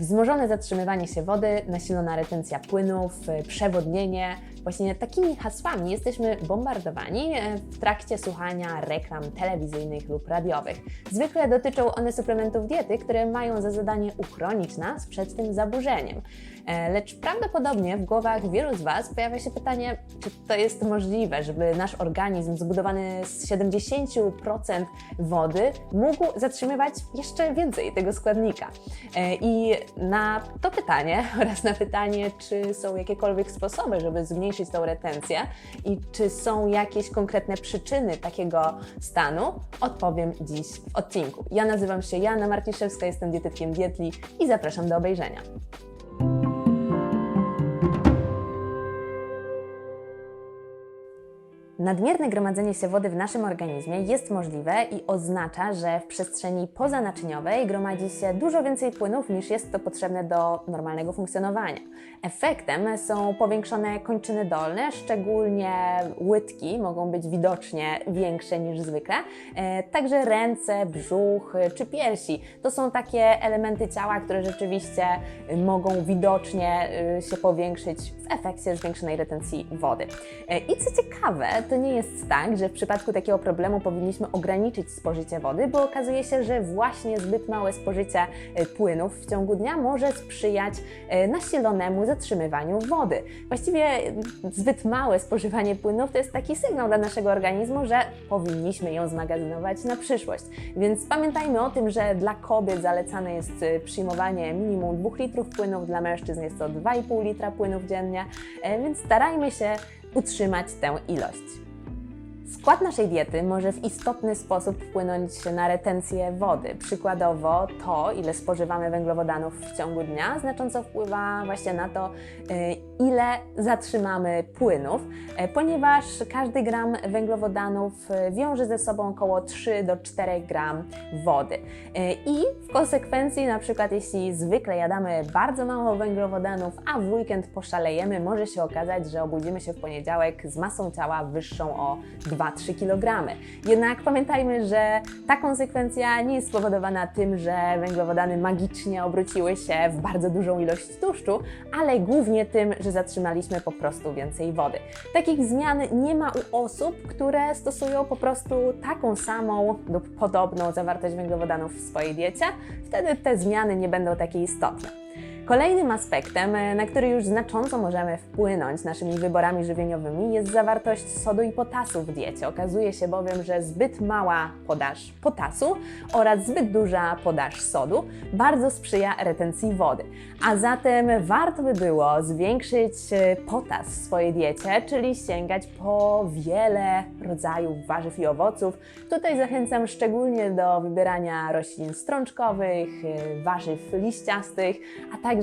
Wzmożone zatrzymywanie się wody, nasilona retencja płynów, przewodnienie. Właśnie takimi hasłami jesteśmy bombardowani e, w trakcie słuchania reklam telewizyjnych lub radiowych. Zwykle dotyczą one suplementów diety, które mają za zadanie uchronić nas przed tym zaburzeniem. E, Lecz prawdopodobnie w głowach wielu z Was pojawia się pytanie, czy to jest możliwe, żeby nasz organizm zbudowany z 70% wody mógł zatrzymywać jeszcze więcej tego składnika. E, I na to pytanie oraz na pytanie, czy są jakiekolwiek sposoby, żeby zmniejszyć tą retencję i czy są jakieś konkretne przyczyny takiego stanu, odpowiem dziś w odcinku. Ja nazywam się Jana Marciszewska, jestem dietetkiem Dietli i zapraszam do obejrzenia. Nadmierne gromadzenie się wody w naszym organizmie jest możliwe i oznacza, że w przestrzeni pozanaczyniowej gromadzi się dużo więcej płynów niż jest to potrzebne do normalnego funkcjonowania. Efektem są powiększone kończyny dolne, szczególnie łydki mogą być widocznie większe niż zwykle, e, także ręce, brzuch e, czy piersi. To są takie elementy ciała, które rzeczywiście e, mogą widocznie się powiększyć w efekcie zwiększonej retencji wody. I co ciekawe, to nie jest tak, że w przypadku takiego problemu powinniśmy ograniczyć spożycie wody, bo okazuje się, że właśnie zbyt małe spożycie e, płynów w ciągu dnia może sprzyjać e, nasilonemu zatrzymywaniu wody. Właściwie e, zbyt małe spożywanie płynów to jest taki sygnał dla naszego organizmu, że powinniśmy ją zmagazynować na przyszłość. Więc pamiętajmy o tym, że dla kobiet zalecane jest e, przyjmowanie minimum 2 litrów płynów, dla mężczyzn jest to 2,5 litra płynów dziennie, więc starajmy się utrzymać tę ilość. Skład naszej diety może w istotny sposób wpłynąć na retencję wody. Przykładowo to, ile spożywamy węglowodanów w ciągu dnia, znacząco wpływa właśnie na to, y, ile zatrzymamy płynów, e, ponieważ każdy gram węglowodanów y, wiąże ze sobą około 3 do 4 gram wody. Y, I w konsekwencji, na przykład jeśli zwykle jadamy bardzo mało węglowodanów, a w weekend poszalejemy, może się okazać, że obudzimy się w poniedziałek z masą ciała wyższą o 2-3 kg. Jednak pamiętajmy, że ta konsekwencja nie jest spowodowana tym, że węglowodany magicznie obróciły się w bardzo dużą ilość tłuszczu, ale głównie tym, że zatrzymaliśmy po prostu więcej wody. Takich zmian nie ma u osób, które stosują po prostu taką samą lub podobną zawartość węglowodanów w swojej diecie. Wtedy te zmiany nie będą takie istotne. Kolejnym aspektem, e, na który już znacząco możemy wpłynąć naszymi wyborami żywieniowymi, jest zawartość sodu i potasu w diecie. Okazuje się bowiem, że zbyt mała podaż potasu oraz zbyt duża podaż sodu bardzo sprzyja retencji wody. A zatem warto by było zwiększyć e, potas w swojej diecie, czyli sięgać po wiele rodzajów warzyw i owoców. Tutaj zachęcam szczególnie do wybierania roślin strączkowych, e, warzyw liściastych, a także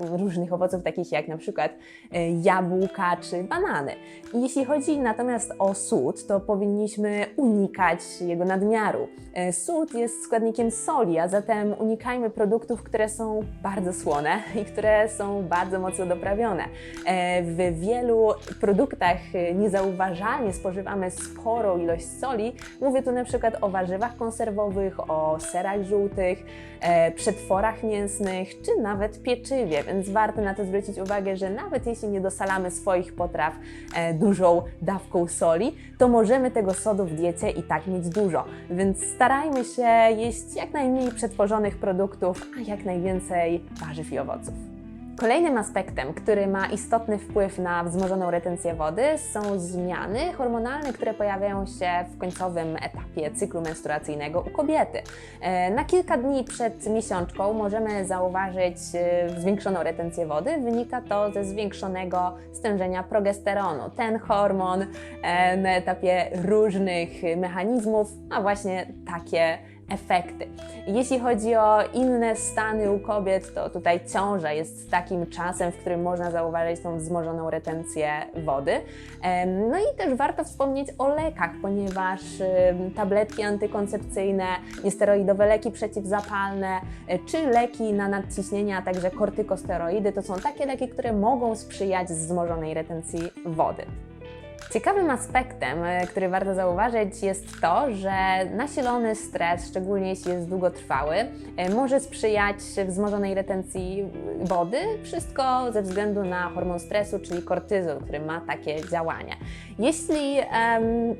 różnych owoców, takich jak na przykład e, jabłka czy banany. Jeśli chodzi natomiast o sód, to powinniśmy unikać jego nadmiaru. E, Sód jest składnikiem soli, a zatem unikajmy produktów, które są bardzo słone i które są bardzo mocno doprawione. E, W wielu produktach niezauważalnie spożywamy sporą ilość soli. Mówię tu na przykład o warzywach konserwowych, o serach żółtych, przetworach mięsnych czy nawet pieczywie, więc warto na to zwrócić uwagę, że nawet jeśli nie dosalamy swoich potraw e, dużą dawką soli, to możemy tego sodu w diecie i tak mieć dużo. Więc starajmy się jeść jak najmniej przetworzonych produktów, a jak najwięcej warzyw i owoców. Kolejnym aspektem, który ma istotny wpływ na wzmożoną retencję wody, są zmiany hormonalne, które pojawiają się w końcowym etapie cyklu menstruacyjnego u kobiety. E, Na kilka dni przed miesiączką możemy zauważyć e, zwiększoną retencję wody. Wynika to ze zwiększonego stężenia progesteronu. Ten hormon e, na etapie różnych mechanizmów ma właśnie takie efekty. Jeśli chodzi o inne stany u kobiet, to tutaj ciąża jest takim czasem, w którym można zauważyć tą wzmożoną retencję wody. No i też warto wspomnieć o lekach, ponieważ tabletki antykoncepcyjne, niesteroidowe leki przeciwzapalne, e, czy leki na nadciśnienie, a także kortykosteroidy to są takie leki, które mogą sprzyjać wzmożonej retencji wody. Ciekawym aspektem, e, który warto zauważyć, jest to, że nasilony stres, szczególnie jeśli jest długotrwały, e, może sprzyjać wzmożonej retencji wody. Wszystko ze względu na hormon stresu, czyli kortyzol, który ma takie działania. Jeśli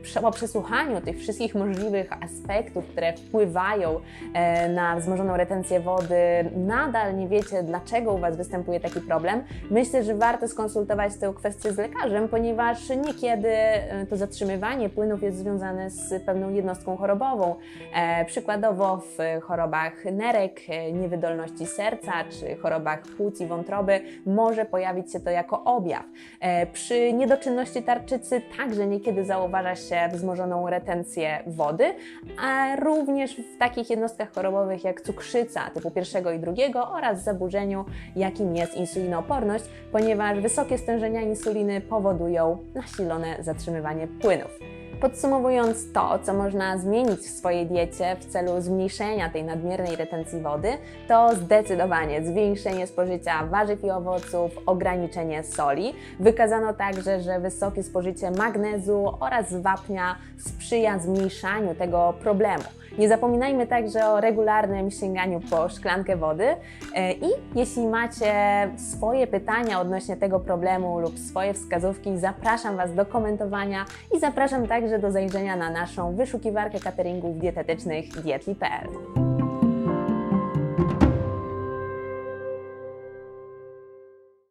prze- po przesłuchaniu tych wszystkich możliwych aspektów, które wpływają e, na wzmożoną retencję wody, nadal nie wiecie, dlaczego u Was występuje taki problem, myślę, że warto skonsultować tę kwestię z lekarzem, ponieważ niekiedy e, to zatrzymywanie płynów jest związane z pewną jednostką chorobową. E, przykładowo w chorobach nerek, e, niewydolności serca czy chorobach płuc i wątroby może pojawić się to jako objaw. Przy niedoczynności tarczycy także niekiedy zauważa się wzmożoną retencję wody, a również w takich jednostkach chorobowych jak cukrzyca typu pierwszego i drugiego oraz zaburzeniu, jakim jest insulinooporność, ponieważ wysokie stężenia insuliny powodują nasilone zatrzymywanie płynów. Podsumowując to, co można zmienić w swojej diecie w celu zmniejszenia tej nadmiernej retencji wody, to zdecydowanie zwiększenie spożycia warzyw i owoców, ograniczenie soli. Wykazano także, że wysokie spożycie magnezu oraz wapnia sprzyja zmniejszaniu tego problemu. Nie zapominajmy także o regularnym sięganiu po szklankę wody E, i jeśli macie swoje pytania odnośnie tego problemu lub swoje wskazówki, zapraszam Was do komentowania i zapraszam także do zajrzenia na naszą wyszukiwarkę cateringów dietetycznych dietli.pl.